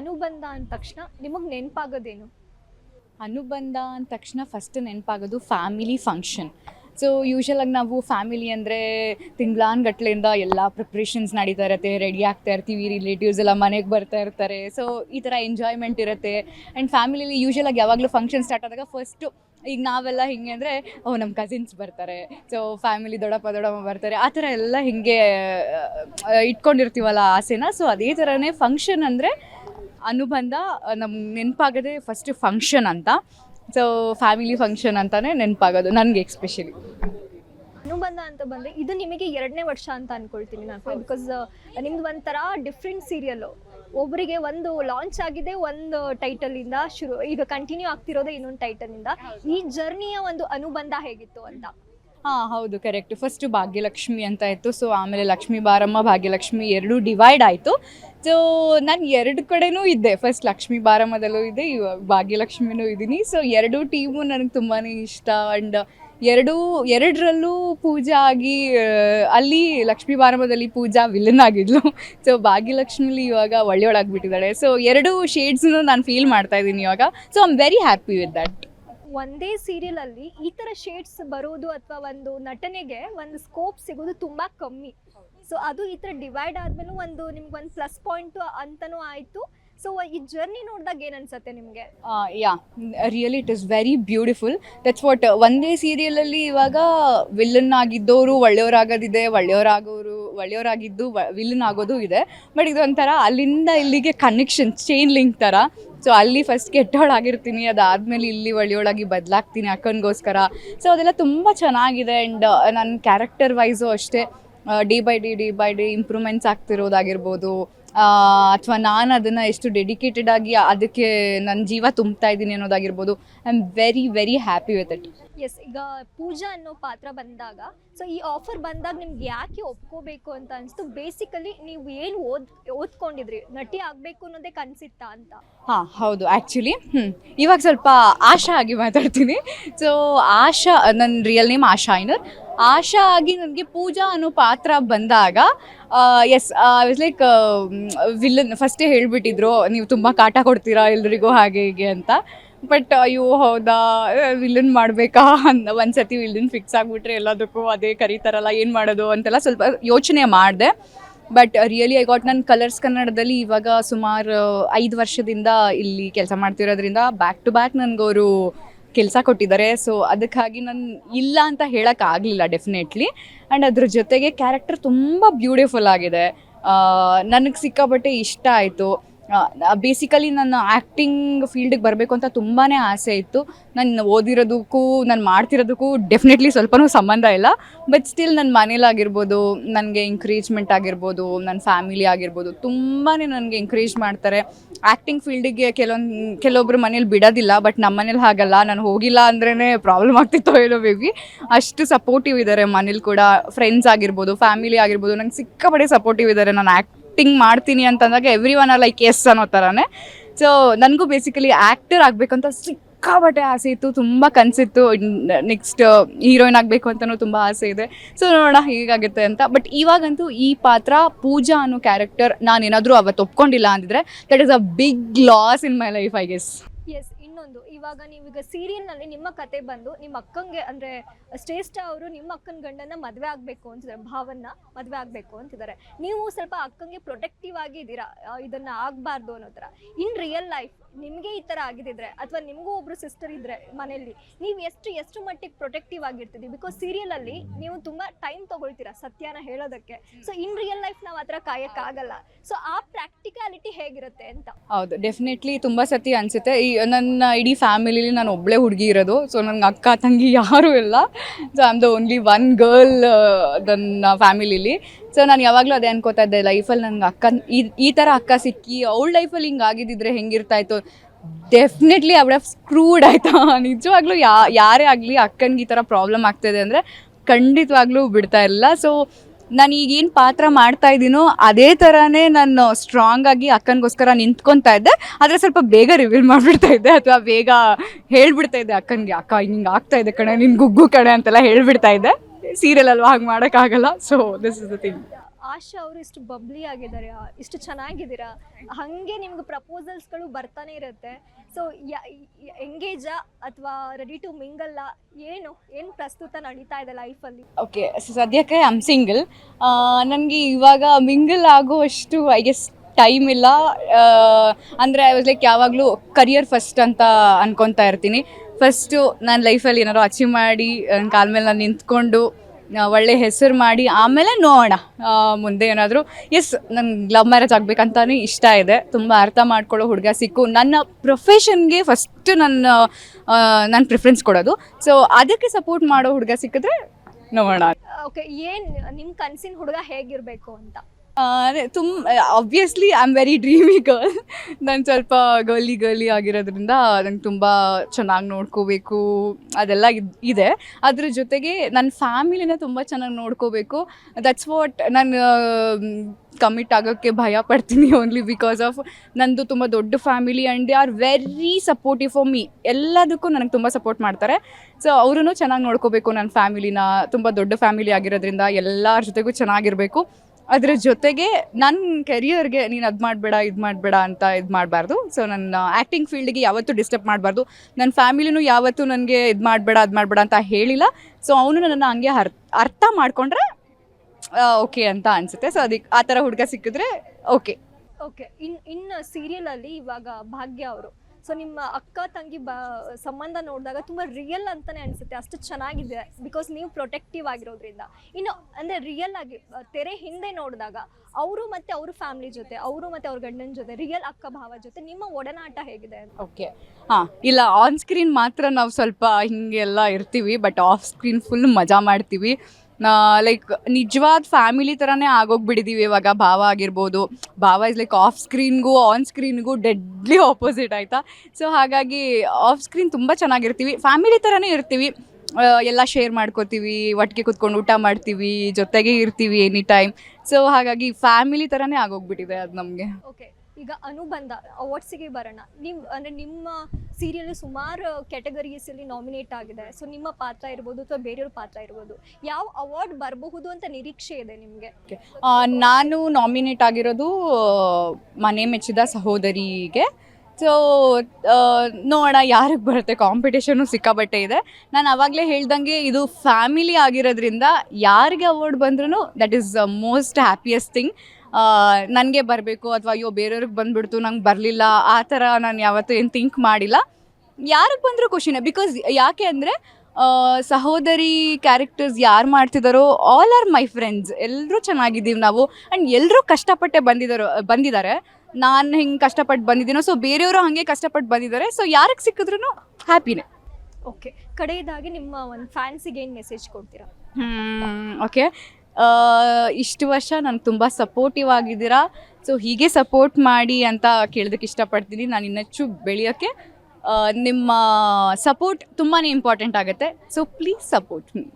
ಅನುಬಂಧ ಅಂದ ತಕ್ಷಣ ನಿಮಗೆ ನೆನಪಾಗೋದೇನು? ಅನುಬಂಧ ಅಂದ ತಕ್ಷಣ ಫಸ್ಟ್ ನೆನಪಾಗೋದು ಫ್ಯಾಮಿಲಿ ಫಂಕ್ಷನ್ ಸೊ ಯೂಶ್ವಲಾಗಿ ನಾವು ಫ್ಯಾಮಿಲಿ ಅಂದರೆ ತಿಂಗ್ಳಾನ್ಗಟ್ಲೆಯಿಂದ ಎಲ್ಲ ಪ್ರಿಪ್ರೇಷನ್ಸ್ ನಡೀತಾ ಇರುತ್ತೆ ರೆಡಿ ಆಗ್ತಾ ಇರ್ತೀವಿ ರಿಲೇಟಿವ್ಸ್ ಎಲ್ಲ ಮನೆಗೆ ಬರ್ತಾ ಇರ್ತಾರೆ. ಸೊ ಈ ಥರ ಎಂಜಾಯ್ಮೆಂಟ್ ಇರುತ್ತೆ. ಆ್ಯಂಡ್ ಫ್ಯಾಮಿಲಿಲಿ ಯೂಶ್ವಲಾಗಿ ಯಾವಾಗಲೂ ಫಂಕ್ಷನ್ ಸ್ಟಾರ್ಟ್ ಆದಾಗ ಫಸ್ಟು ಈಗ ನಾವೆಲ್ಲ ಹಿಂಗೆ ಅಂದರೆ, ಓ ನಮ್ಮ ಕಸಿನ್ಸ್ ಬರ್ತಾರೆ. ಸೊ ಫ್ಯಾಮಿಲಿ ದೊಡ್ಡಪ್ಪ, ದೊಡ್ಡಮ್ಮ ಬರ್ತಾರೆ. ಆ ಥರ ಎಲ್ಲ ಹಿಂಗೆ ಇಟ್ಕೊಂಡಿರ್ತೀವಲ್ಲ ಆಸೆನ. ಸೊ ಅದೇ ಥರನೇ ಫಂಕ್ಷನ್ ಅಂದರೆ ಅನುಬಂಧ ನಮ್ಗೆ ನೆನಪಾಗದೆ ಫಸ್ಟ್ ಫಂಕ್ಷನ್ ಅಂತ. ಸೊ ಫ್ಯಾಮಿಲಿ ಫಂಕ್ಷನ್ ಅಂತಾನೆ ನೆನಪಾಗೋದು ನನಗೆ ಎಕ್ಸ್ಪೆಷಲಿ ಅನುಬಂಧ ಅಂತ ಬಂದ್ರೆ ಇದು ನಿಮಗೆ ಎರಡನೇ ವರ್ಷ ಅಂತ ಅನ್ಕೊಳ್ತೀನಿ ನಾನು ಬಿಕಾಸ್ ನಿಮ್ದು ಒಂಥರ ಡಿಫ್ರೆಂಟ್ ಸೀರಿಯಲ್ಲು ಒಬ್ಬರಿಗೆ ಒಂದು ಲಾಂಚ್ ಆಗಿದೆ, ಒಂದು ಟೈಟಲ್ ಇಂದ ಶುರು, ಈಗ ಕಂಟಿನ್ಯೂ ಆಗ್ತಿರೋದೇ ಇನ್ನೊಂದು ಟೈಟಲ್ ಇಂದ. ಈ ಜರ್ನಿಯ ಒಂದು ಅನುಬಂಧ ಹೇಗಿತ್ತು ಅಂತ? ಹಾಂ, ಹೌದು ಕರೆಕ್ಟ್ ಫಸ್ಟ್ ಭಾಗ್ಯಲಕ್ಷ್ಮಿ ಅಂತ ಇತ್ತು ಸೊ ಆಮೇಲೆ ಲಕ್ಷ್ಮಿ ಬಾರಮ್ಮ, ಭಾಗ್ಯಲಕ್ಷ್ಮಿ ಎರಡೂ ಡಿವೈಡ್ ಆಯಿತು. ಸೊ ನಾನು ಎರಡು ಕಡೆನೂ ಇದ್ದೆ. ಫಸ್ಟ್ ಲಕ್ಷ್ಮಿ ಬಾರಮ್ಮದಲ್ಲೂ ಇದ್ದೆ ಇವಾಗ ಭಾಗ್ಯಲಕ್ಷ್ಮಿನೂ ಇದ್ದೀನಿ. ಸೊ ಎರಡೂ ಟೀಮು ನನಗೆ ತುಂಬಾ ಇಷ್ಟ. ಆ್ಯಂಡ್ ಎರಡೂ, ಎರಡರಲ್ಲೂ ಪೂಜಾ ಆಗಿ ಅಲ್ಲಿ ಲಕ್ಷ್ಮೀ ಬಾರಮ್ಮದಲ್ಲಿ ಪೂಜಾ ವಿಲನ್ ಆಗಿದ್ಲು. ಸೊ ಭಾಗ್ಯಲಕ್ಷ್ಮಿಲಿ ಇವಾಗ ಒಳ್ಳೆಯೊಳಾಗ್ಬಿಟ್ಟಿದ್ದಾಳೆ ಸೊ ಎರಡೂ ಶೇಡ್ಸ್ನು ನಾನು ಫೀಲ್ ಮಾಡ್ತಾ ಇದ್ದೀನಿ ಇವಾಗ. So I am very happy with that ಒಂದೇ ಸೀರಿಯಲ್ ಅಲ್ಲಿ ಈ ತರ ಶೇಡ್ಸ್ ಬರೋದು ಅಥವಾ ಒಂದು ನಟನೆಗೆ ಒಂದು ಸ್ಕೋಪ್ ಸಿಗೋದು ತುಂಬಾ ಕಮ್ಮಿ. ಸೊ ಅದು ಈ ತರ ಡಿವೈಡ್ ಆದ್ಮೇಲೂ ಒಂದು ನಿಮ್ಗೆ ಒಂದು ಪ್ಲಸ್ ಪಾಯಿಂಟ್ ಅಂತಾನೂ ಆಯ್ತು. ಸೊ ಈ ಜರ್ನಿ ನೋಡಿದಾಗ ಏನ್ ಅನ್ಸುತ್ತೆ ನಿಮ್ಗೆ yeah really it is very beautiful that's what ಒಂದೇ ಸೀರಿಯಲಲ್ಲಿ ಇವಾಗ ವಿಲ್ಲನ್ ಆಗಿದ್ದವರು ಒಳ್ಳೆಯವರಾಗೋದಿದೆ, ಒಳ್ಳೆಯವರಾಗೋರು ಒಳ್ಳೆಯವರಾಗಿದ್ದು ವಿಲ್ಲನ್ ಆಗೋದು ಇದೆ. ಬಟ್ ಇದೊಂಥರ ಅಲ್ಲಿಂದ ಇಲ್ಲಿಗೆ ಕನೆಕ್ಷನ್ ಚೈನ್ ಲಿಂಕ್ ಥರ ಸೊ ಅಲ್ಲಿ ಫಸ್ಟ್ ಕೆಟ್ಟವಳಾಗಿರ್ತೀನಿ ಅದಾದಮೇಲೆ ಇಲ್ಲಿ ಒಳ್ಳೆಯವಳಾಗಿ ಬದಲಾಗ್ತೀನಿ ಅಕ್ಕನಿಗೋಸ್ಕರ. ಸೊ ಅದೆಲ್ಲ ತುಂಬ ಚೆನ್ನಾಗಿದೆ. ಆ್ಯಂಡ್ ನನ್ನ ಕ್ಯಾರೆಕ್ಟರ್ ವೈಸು ಅಷ್ಟೇ. D by D D by D improvements ಆಗ್ತಿರೋದಾಗಿರ್ಬೋದು. ಅಥವಾ ನಾನು ಅದನ್ನು ಎಷ್ಟು ಡೆಡಿಕೇಟೆಡ್ ಆಗಿ ಅದಕ್ಕೆ ನನ್ನ ಜೀವ ತುಂಬ್ತಾ ಇದ್ದೀನಿ ಅನ್ನೋದಾಗಿರ್ಬೋದು. I am very very happy with it yes ಈಗ ಪೂಜಾ ಅನ್ನೋ ಪಾತ್ರ ಬಂದಾಗ ಸೊ ಈ ಆಫರ್ ಬಂದಾಗ ನಿಮ್ಗೆ ಯಾಕೆ ಒಪ್ಕೋಬೇಕು ಅಂತ ಅನ್ಸ್ತು? ಬೇಸಿಕಲಿ ನೀವು ಏನು ಓದ್, ಓದ್ಕೊಂಡಿದ್ರಿ? ನಟಿ ಆಗಬೇಕು ಅನ್ನೋದೇ ಕನ್ಸಿತ್ತಾ ಅಂತ? ಹಾಂ, ಹೌದು. ಆ್ಯಕ್ಚುಲಿ ಹ್ಞೂ ಇವಾಗ ಸ್ವಲ್ಪ ಆಶಾ ಆಗಿ ಮಾತಾಡ್ತೀನಿ. ಸೊ ಆಶಾ ನನ್ನ ರಿಯಲ್ ನೇಮ್ ಆಶಾ ಐನರ್. ಆಶಾ ಆಗಿ ನನಗೆ ಪೂಜಾ ಅನ್ನೋ ಪಾತ್ರ ಬಂದಾಗ ಎಸ್ ಇಸ್ ಲೈಕ್ ವಿಲ್ಲನ್ ಫಸ್ಟೇ ಹೇಳಿಬಿಟ್ಟಿದ್ರು, ನೀವು ತುಂಬ ಕಾಟ ಕೊಡ್ತೀರಾ ಎಲ್ರಿಗೂ ಹಾಗೆ ಹೀಗೆ ಅಂತ. ಬಟ್ ಅಯ್ಯೋ, ಹೌದಾ? ವಿಲನ್ ಮಾಡಬೇಕಾ? ಅಂತ ಒಂದ್ಸತಿ ಸತಿ ವಿಲ್ಲನ್ ಫಿಕ್ಸ್ ಆಗಿಬಿಟ್ರೆ ಎಲ್ಲದಕ್ಕೂ ಅದೇ ಕರೀತಾರಲ್ಲ, ಏನು ಮಾಡೋದು ಅಂತೆಲ್ಲ ಸ್ವಲ್ಪ ಯೋಚನೆ ಮಾಡಿದೆ. ಬಟ್ ರಿಯಲಿ ಐ ಗಾಟ್ ನನ್ನ ಕಲರ್ಸ್ ಕನ್ನಡದಲ್ಲಿ. ಇವಾಗ ಸುಮಾರು ಐದು ವರ್ಷದಿಂದ ಇಲ್ಲಿ ಕೆಲಸ ಮಾಡ್ತಿರೋದ್ರಿಂದ ಬ್ಯಾಕ್ ಟು ಬ್ಯಾಕ್ ನನಗವರು ಕೆಲಸ ಕೊಟ್ಟಿದ್ದಾರೆ. ಸೊ ಅದಕ್ಕಾಗಿ ನಾನು ಇಲ್ಲ ಅಂತ ಹೇಳೋಕ್ಕಾಗಲಿಲ್ಲ ಡೆಫಿನೆಟ್ಲಿ ಆ್ಯಂಡ್ ಅದ್ರ ಜೊತೆಗೆ ಕ್ಯಾರೆಕ್ಟರ್ ತುಂಬ ಬ್ಯೂಟಿಫುಲ್ ಆಗಿದೆ. ನನಗೆ ಸಿಕ್ಕಾಪಟ್ಟೆ ಇಷ್ಟ ಆಯಿತು. ಬೇಸಿಕಲಿ ನಾನು ಆ್ಯಕ್ಟಿಂಗ್ ಫೀಲ್ಡಿಗೆ ಬರಬೇಕು ಅಂತ ತುಂಬಾ ಆಸೆ ಇತ್ತು. ನಾನು ಓದಿರೋದಕ್ಕೂ, ನಾನು ಮಾಡ್ತಿರೋದಕ್ಕೂ ಡೆಫಿನೆಟ್ಲಿ ಸ್ವಲ್ಪನೂ ಸಂಬಂಧ ಇಲ್ಲ. ಬಟ್ ಸ್ಟಿಲ್ ನನ್ನ ಮನೇಲಾಗಿರ್ಬೋದು ನನಗೆ ಎಂಕರೇಜ್ಮೆಂಟ್ ಆಗಿರ್ಬೋದು ನನ್ನ ಫ್ಯಾಮಿಲಿ ಆಗಿರ್ಬೋದು ತುಂಬಾ ನನಗೆ ಎಂಕರೇಜ್ ಮಾಡ್ತಾರೆ. ಆ್ಯಕ್ಟಿಂಗ್ ಫೀಲ್ಡಿಗೆ ಕೆಲವೊಂದು ಕೆಲವೊಬ್ರು ಮನೇಲಿ ಬಿಡೋದಿಲ್ಲ ಬಟ್ ನಮ್ಮ ಮನೇಲಿ ಹಾಗಲ್ಲ. ನಾನು ಹೋಗಿಲ್ಲ ಅಂದ್ರೇ ಪ್ರಾಬ್ಲಮ್ ಆಗ್ತಿತ್ತು ಹೇಳೋ ಬೇಬಿ ಅಷ್ಟು ಸಪೋರ್ಟಿವ್ ಇದ್ದಾರೆ ಮನೇಲಿ ಕೂಡ. ಫ್ರೆಂಡ್ಸ್ ಆಗಿರ್ಬೋದು ಫ್ಯಾಮಿಲಿ ಆಗಿರ್ಬೋದು, ನಂಗೆ ಸಿಕ್ಕಾಪಟ್ಟೆ ಸಪೋರ್ಟಿವ್ ಇದ್ದಾರೆ ನಾನು ಆ್ಯಕ್ಟಿಂಗ್ ಮಾಡ್ತೀನಿ ಅಂತಂದಾಗ everyone are like S ಅನ್ನೋ ಥರನೇ ಸೊ ನನಗೂ ಬೇಸಿಕಲಿ ಆ್ಯಕ್ಟರ್ ಆಗಬೇಕಂತ ಸಿಕ್ಕಾಪಟ್ಟೆ ಆಸೆ ಇತ್ತು. ತುಂಬ ಕನಸಿತ್ತು. ನೆಕ್ಸ್ಟ್ ಹೀರೋಯಿನ್ ಆಗಬೇಕು ಅಂತಲೂ ತುಂಬ ಆಸೆ ಇದೆ. ಸೊ ನೋಡೋಣ ಹೇಗಾಗುತ್ತೆ ಅಂತ. ಬಟ್ ಇವಾಗಂತೂ ಈ ಪಾತ್ರ ಪೂಜಾ ಅನ್ನೋ ಕ್ಯಾರೆಕ್ಟರ್ ನಾನು ಏನಾದರೂ ಅವತ್ತು ಒಪ್ಕೊಂಡಿಲ್ಲ ಅಂದಿದ್ರೆ that is a big loss in my life I guess yes ಇನ್ನೊಂದು. ಇವಾಗ ನೀವೀಗ ಸೀರಿಯಲ್ನಲ್ಲಿ ನಿಮ್ಮ ಕತೆ ಬಂದು ನಿಮ್ಮ ಅಕ್ಕಂಗೆ ಅಂದ್ರೆ ಶ್ರೇಷ್ಠ ಅವರು ನಿಮ್ಮ ಅಕ್ಕನ ಗಂಡನ ಮದುವೆ ಆಗಬೇಕು ಅಂತಿದ್ದಾರೆ, ಭಾವನ್ನ ಮದುವೆ ಆಗಬೇಕು ಅಂತಿದ್ದಾರೆ. ನೀವು ಸ್ವಲ್ಪ ಅಕ್ಕಂಗೆ ಪ್ರೊಟೆಕ್ಟಿವ್ ಆಗಿ ಇದ್ದೀರಾ ಇದನ್ನ ಆಗ್ಬಾರ್ದು ಅನ್ನೋ ಥರ. ಇನ್ ರಿಯಲ್ ಲೈಫ್ ನಿಮ್ಗೆ ಈ ತರ ಆಗಿದ್ರೆ ಅಥವಾ ನಿಮಗೂ ಒಬ್ರು ಸಿಸ್ಟರ್ ಇದ್ರೆ ಮನೆಯಲ್ಲಿ, ನೀವು ಎಷ್ಟು ಎಷ್ಟು ಮಟ್ಟಿಗೆ ಪ್ರೊಟೆಕ್ಟಿವ್ ಆಗಿರ್ತೀವಿ ಬಿಕಾಸ್ ಸೀರಿಯಲ್ ಅಲ್ಲಿ ನೀವು ತುಂಬಾ ಟೈಮ್ ತಗೊಳ್ತೀರಾ ಸತ್ಯನ ಹೇಳೋದಕ್ಕೆ. ಸೊ ಇನ್ ರಿಯಲ್ ಲೈಫ್ ನಾವು ಆತರ ಕಾಯಕ್ಕಾಗಲ್ಲ. ಸೊ ಆ ಪ್ರಾಕ್ಟಿಕಾಲಿಟಿ ಹೇಗಿರುತ್ತೆ ಅಂತ? ಹೌದು ಡೆಫಿನೆಟ್ಲಿ ತುಂಬ ಸತಿ ಅನಿಸುತ್ತೆ. ಈ ನನ್ನ ಇಡೀ ಫ್ಯಾಮಿಲಿಲಿ ನಾನು ಒಬ್ಬಳೇ ಹುಡುಗಿ ಇರೋದು. ಸೊ ನನಗೆ ಅಕ್ಕ, ತಂಗಿ ಯಾರೂ ಇಲ್ಲ. So am the only one girl ನನ್ನ ಫ್ಯಾಮಿಲಿಲಿ ಸೊ ನಾನು ಯಾವಾಗಲೂ ಅದೇ ಅನ್ಕೋತಾ ಇದ್ದೆ ಲೈಫಲ್ಲಿ ನನಗೆ ಅಕ್ಕ, ಈ ಈ ಥರ ಅಕ್ಕ ಸಿಕ್ಕಿ, ಅವಳ ಲೈಫಲ್ಲಿ ಹಿಂಗೆ ಆಗಿದ್ದಿದ್ರೆ ಹೆಂಗಿರ್ತಾ ಇತ್ತು? ಡೆಫಿನೆಟ್ಲಿ ಅವಳ ಸ್ಕ್ರೂಡ್ ಆಯಿತಾ? ನಿಜವಾಗ್ಲೂ ಯಾ, ಯಾರೇ ಆಗಲಿ ಅಕ್ಕನಿಗೆ ಈ ಥರ ಪ್ರಾಬ್ಲಮ್ ಆಗ್ತಾಯಿದೆ ಅಂದರೆ ಖಂಡಿತವಾಗ್ಲೂ ಬಿಡ್ತಾ ಇಲ್ಲ. ಸೊ ನಾನು ಈಗೇನು ಪಾತ್ರ ಮಾಡ್ತಾ ಇದ್ದೀನೋ ಅದೇ ಥರನೇ ನಾನು ಸ್ಟ್ರಾಂಗ್ ಆಗಿ ಅಕ್ಕನಿಗೋಸ್ಕರ ನಿಂತ್ಕೊತಾ ಇದ್ದೆ. ಆದರೆ ಸ್ವಲ್ಪ ಬೇಗ ರಿವೀಲ್ ಮಾಡಿಬಿಡ್ತಾ ಇದ್ದೆ, ಅಥವಾ ಬೇಗ ಹೇಳ್ಬಿಡ್ತಾ ಇದ್ದೆ ಅಕ್ಕನಿಗೆ, ಅಕ್ಕ, ಹಿಂಗೆ ಆಗ್ತಾ ಇದೆ ಕಣೆ ನಿನ್ನ ಗುಗ್ಗು ಕಣೆ ಅಂತೆಲ್ಲ ಹೇಳ್ಬಿಡ್ತಾ ಇದ್ದೆ. ಸೀರಿಯಲ್ ಅಲ್ವಾ? ಹಾಗೆ ಮಾಡೋಕ್ಕಾಗಲ್ಲ. So this is the thing Asha ಅವರು ಇಷ್ಟು ಬಬ್ಲಿ ಆಗಿದ್ದಾರೆ. ಇಷ್ಟು ಚೆನ್ನಾಗಿದ್ದೀರಾ? ಹಾಗೆ ನಿಮ್ಗೆ ಪ್ರಪೋಸಲ್ಸ್ಗಳು ಬರ್ತಾನೆ ಇರುತ್ತೆ. ಸೊ ಎಂಗೇಜಾ ಅಥವಾ ರೆಡಿ ಟು ಮಿಂಗಲ್ಲ ಏನು? ಏನು ಪ್ರಸ್ತುತ ನಡೀತಾ ಇದೆ ಲೈಫಲ್ಲಿ ಓಕೆ ಸದ್ಯಕ್ಕೆ ಐ ಆಮ್ ಸಿಂಗಲ್ ನನಗೆ ಇವಾಗ ಮಿಂಗಲ್ ಆಗುವಷ್ಟು ಐ ಗೆಸ್ ಟೈಮ್ ಇಲ್ಲ. ಅಂದರೆ ಐ ವಾಸ್ ಲೈಕ್ ಯಾವಾಗಲೂ ಕರಿಯರ್ ಫಸ್ಟ್ ಅಂತ ಅನ್ಕೊತಾ ಇರ್ತೀನಿ. ಫಸ್ಟು ನಾನು ಲೈಫಲ್ಲಿ ಏನಾದ್ರು ಅಚೀವ್ ಮಾಡಿ ನನ್ನ ಕಾಲ ಮೇಲೆ ನಾನು ನಿಂತ್ಕೊಂಡು ಒಳ್ಳೆ ಹೆಸರು ಮಾಡಿ, ಆಮೇಲೆ ನೋಡೋಣ. ಮುಂದೆ ಏನಾದರೂ ಎಸ್ ನಂಗೆ ಲವ್ ಮ್ಯಾರೇಜ್ ಆಗಬೇಕಂತಾನೆ ಇಷ್ಟ ಇದೆ. ತುಂಬ ಅರ್ಥ ಮಾಡ್ಕೊಳ್ಳೋ ಹುಡುಗ ಸಿಕ್ಕು. ನನ್ನ ಪ್ರೊಫೆಷನ್ಗೆ ಫಸ್ಟ್ ನನ್ನ ನಾನು ಪ್ರಿಫರೆನ್ಸ್ ಕೊಡೋದು. ಸೊ ಅದಕ್ಕೆ ಸಪೋರ್ಟ್ ಮಾಡೋ ಹುಡುಗ ಸಿಕ್ಕಿದ್ರೆ ನೋಡೋಣ. ಓಕೆ ಏನು ನಿಮ್ಮ ಕನಸಿನ ಹುಡುಗ ಹೇಗಿರಬೇಕು ಅಂತ? ತುಂಬ obviously I am very dreamy girl ನಾನು ಸ್ವಲ್ಪ ಗರ್ಲಿ ಗರ್ಲಿ ಆಗಿರೋದ್ರಿಂದ ನಂಗೆ ತುಂಬ ಚೆನ್ನಾಗಿ ನೋಡ್ಕೋಬೇಕು, ಅದೆಲ್ಲ ಇದ್- ಅದ್ರ ಜೊತೆಗೆ ನನ್ನ ಫ್ಯಾಮಿಲಿನ ತುಂಬ ಚೆನ್ನಾಗಿ ನೋಡ್ಕೋಬೇಕು. ದಟ್ಸ್ ವಾಟ್ ನಾನು ಕಮಿಟ್ ಆಗೋಕ್ಕೆ ಭಯ ಪಡ್ತೀನಿ ಓನ್ಲಿ ಬಿಕಾಸ್ ಆಫ್ ನಂದು ತುಂಬ ದೊಡ್ಡ family and they are very supportive for me ಎಲ್ಲದಕ್ಕೂ ನನಗೆ ತುಂಬ ಸಪೋರ್ಟ್ ಮಾಡ್ತಾರೆ. ಸೊ ಅವರೂ ಚೆನ್ನಾಗಿ ನೋಡ್ಕೋಬೇಕು ನನ್ನ ಫ್ಯಾಮಿಲಿನ ತುಂಬ ದೊಡ್ಡ ಫ್ಯಾಮಿಲಿ ಆಗಿರೋದ್ರಿಂದ ಎಲ್ಲರ ಜೊತೆಗೂ ಚೆನ್ನಾಗಿರಬೇಕು. ಅದ್ರ ಜೊತೆಗೆ ನನ್ನ ಕೆರಿಯರ್ಗೆ ನೀನು ಅದು ಮಾಡಬೇಡ, ಇದು ಮಾಡಬೇಡ ಅಂತ ಇದು ಮಾಡಬಾರ್ದು. ಸೊ ನನ್ನ ಆ್ಯಕ್ಟಿಂಗ್ ಫೀಲ್ಡ್ಗೆ ಯಾವತ್ತೂ ಡಿಸ್ಟರ್ಬ್ ಮಾಡಬಾರ್ದು. ನನ್ನ ಫ್ಯಾಮಿಲಿನೂ ಯಾವತ್ತೂ ನನಗೆ ಇದು ಮಾಡಬೇಡ, ಅದು ಮಾಡಬೇಡ ಅಂತ ಹೇಳಿಲ್ಲ. ಸೊ ಅವನು ನನ್ನ ಹಂಗೆ ಅರ್, ಅರ್ಥ ಮಾಡಿಕೊಂಡ್ರೆ ಓಕೆ ಅಂತ ಅನಿಸುತ್ತೆ. ಸೊ ಅದಕ್ಕೆ ಆ ಥರ ಹುಡುಗ ಸಿಕ್ಕಿದ್ರೆ ಓಕೆ ಓಕೆ ಇನ್, ಇನ್ನು ಸೀರಿಯಲಲ್ಲಿ ಇವಾಗ ಭಾಗ್ಯ ಅವರು. ಸೊ ನಿಮ್ಮ ಅಕ್ಕ, ತಂಗಿ ಬ, ಸಂಬಂಧ ನೋಡಿದಾಗ ತುಂಬ ರಿಯಲ್ ಅಂತಲೇ ಅನಿಸುತ್ತೆ. ಅಷ್ಟು ಚೆನ್ನಾಗಿದೆ. ಬಿಕಾಸ್ ನೀವು ಪ್ರೊಟೆಕ್ಟಿವ್ ಆಗಿರೋದ್ರಿಂದ. ಇನ್ನು, ಅಂದರೆ ರಿಯಲ್ ಆಗಿ ತೆರೆ ಹಿಂದೆ ನೋಡಿದಾಗ, ಅವರು ಮತ್ತು ಅವ್ರ ಫ್ಯಾಮಿಲಿ ಜೊತೆ, ಅವರು ಮತ್ತು ಅವ್ರ ಗಂಡನ ಜೊತೆ ರಿಯಲ್ ಅಕ್ಕ, ಭಾವ ಜೊತೆ, ನಿಮ್ಮ ಒಡನಾಟ ಹೇಗಿದೆ ಓಕೆ ಹಾಂ, ಇಲ್ಲ ಆನ್ ಸ್ಕ್ರೀನ್ ಮಾತ್ರ ನಾವು ಸ್ವಲ್ಪ ಹಿಂಗೆಲ್ಲ ಇರ್ತೀವಿ ಬಟ್ ಆಫ್ ಸ್ಕ್ರೀನ್ ಫುಲ್ ಮಜಾ ಮಾಡ್ತೀವಿ. ಲೈಕ್ ನಿಜವಾದ ಫ್ಯಾಮಿಲಿ ಥರನೇ ಆಗೋಗ್ಬಿಟ್ಟಿದ್ದೀವಿ ಇವಾಗ. ಭಾವ ಆಗಿರ್ಬೋದು. ಭಾವ ಇಸ್ ಲೈಕ್ ಆಫ್ ಸ್ಕ್ರೀನ್ಗೂ ಆನ್ ಸ್ಕ್ರೀನ್ಗೂ ಡೆಡ್ಲಿ ಆಪೋಸಿಟ್ ಆಯಿತಾ? ಸೊ ಹಾಗಾಗಿ ಆಫ್ ಸ್ಕ್ರೀನ್ ತುಂಬ ಚೆನ್ನಾಗಿರ್ತೀವಿ. ಫ್ಯಾಮಿಲಿ ಥರನೇ ಇರ್ತೀವಿ. ಎಲ್ಲ ಶೇರ್ ಮಾಡ್ಕೋತೀವಿ, ಒಟ್ಟಿಗೆ ಕುತ್ಕೊಂಡು ಊಟ ಮಾಡ್ತೀವಿ, ಜೊತೆಗೆ ಇರ್ತೀವಿ ಎನಿ ಟೈಮ್ ಸೊ ಹಾಗಾಗಿ ಫ್ಯಾಮಿಲಿ ಥರನೇ ಆಗೋಗ್ಬಿಟ್ಟಿದೆ ಅದು ನಮಗೆ. ಓಕೆ ಈಗ ಅನುಬಂಧ ಅವಾರ್ಡ್ಸಿಗೆ ಬರೋಣ. ನಿಮ್ಮ ಅಂದರೆ ನಿಮ್ಮ ಸೀರಿಯಲ್ ಸುಮಾರು ಕ್ಯಾಟಗರೀಸಲ್ಲಿ ನಾಮಿನೇಟ್ ಆಗಿದೆ. ಸೊ, ನಿಮ್ಮ ಪಾತ್ರ ಇರ್ಬೋದು ಅಥವಾ ಬೇರೆಯವ್ರ ಪಾತ್ರ ಇರ್ಬೋದು, ಯಾವ ಅವಾರ್ಡ್ ಬರಬಹುದು ಅಂತ ನಿರೀಕ್ಷೆ ಇದೆ ನಿಮಗೆ? ನಾನು ನಾಮಿನೇಟ್ ಆಗಿರೋದು ಮನೆ ಮೆಚ್ಚಿದ ಸಹೋದರಿಗೆ. ಸೊ ನೋಡೋಣ ಯಾರಿಗೆ ಬರುತ್ತೆ ಕಾಂಪಿಟೇಷನು ಸಿಕ್ಕಾಬಟ್ಟೆ ಇದೆ. ನಾನು ಆವಾಗಲೇ ಹೇಳ್ದಂಗೆ ಇದು ಫ್ಯಾಮಿಲಿ ಆಗಿರೋದ್ರಿಂದ ಯಾರಿಗೆ ಅವಾರ್ಡ್ ಬಂದ್ರೂ that is most happiest thing ನನಗೆ ಬರಬೇಕು ಅಥವಾ ಅಯ್ಯೋ ಬೇರೆಯವ್ರಿಗೆ ಬಂದುಬಿಡ್ತು ನಂಗೆ ಬರಲಿಲ್ಲ ಆ ಥರ ನಾನು ಯಾವತ್ತೂ ಏನು ಥಿಂಕ್ ಮಾಡಿಲ್ಲ. ಯಾರಿಗೆ ಬಂದರೂ ಖುಷಿನೇ ಬಿಕಾಸ್ ಯಾಕೆ ಅಂದರೆ ಸಹೋದರಿ ಕ್ಯಾರೆಕ್ಟರ್ಸ್ ಯಾರು ಮಾಡ್ತಿದ್ದಾರೋ ಆಲ್ ಆರ್ ಮೈ ಫ್ರೆಂಡ್ಸ್ ಎಲ್ಲರೂ ಚೆನ್ನಾಗಿದ್ದೀವಿ ನಾವು. ಆ್ಯಂಡ್ ಎಲ್ಲರೂ ಕಷ್ಟಪಟ್ಟೆ ಬಂದಿದ್ದಾರೋ ಬಂದಿದ್ದಾರೆ. ನಾನು ಹಿಂಗೆ ಕಷ್ಟಪಟ್ಟು ಬಂದಿದ್ದೀನೋ ಸೊ ಬೇರೆಯವರು ಹಾಗೆ ಕಷ್ಟಪಟ್ಟು ಬಂದಿದ್ದಾರೆ. ಸೊ ಯಾರಿಗೆ ಸಿಕ್ಕಿದ್ರು ಹ್ಯಾಪಿನೇ ಓಕೆ ಕಡೆಯದಾಗಿ ನಿಮ್ಮ ಒಂದು ಫ್ಯಾನ್ಸಿಗೆ ಏನು ಮೆಸೇಜ್ ಕೊಡ್ತೀರಾ? ಓಕೆ ಇಷ್ಟು ವರ್ಷ ನನಗೆ ತುಂಬ ಸಪೋರ್ಟಿವ್ ಆಗಿದ್ದೀರಾ? ಸೊ ಹೀಗೆ ಸಪೋರ್ಟ್ ಮಾಡಿ ಅಂತ ಕೇಳೋದಕ್ಕೆ ಇಷ್ಟಪಡ್ತೀನಿ. ನಾನು ಇನ್ನೆಚ್ಚು ಬೆಳೆಯೋಕ್ಕೆ ನಿಮ್ಮ ಸಪೋರ್ಟ್ ತುಂಬಾ ಇಂಪಾರ್ಟೆಂಟ್ ಆಗುತ್ತೆ. So please support me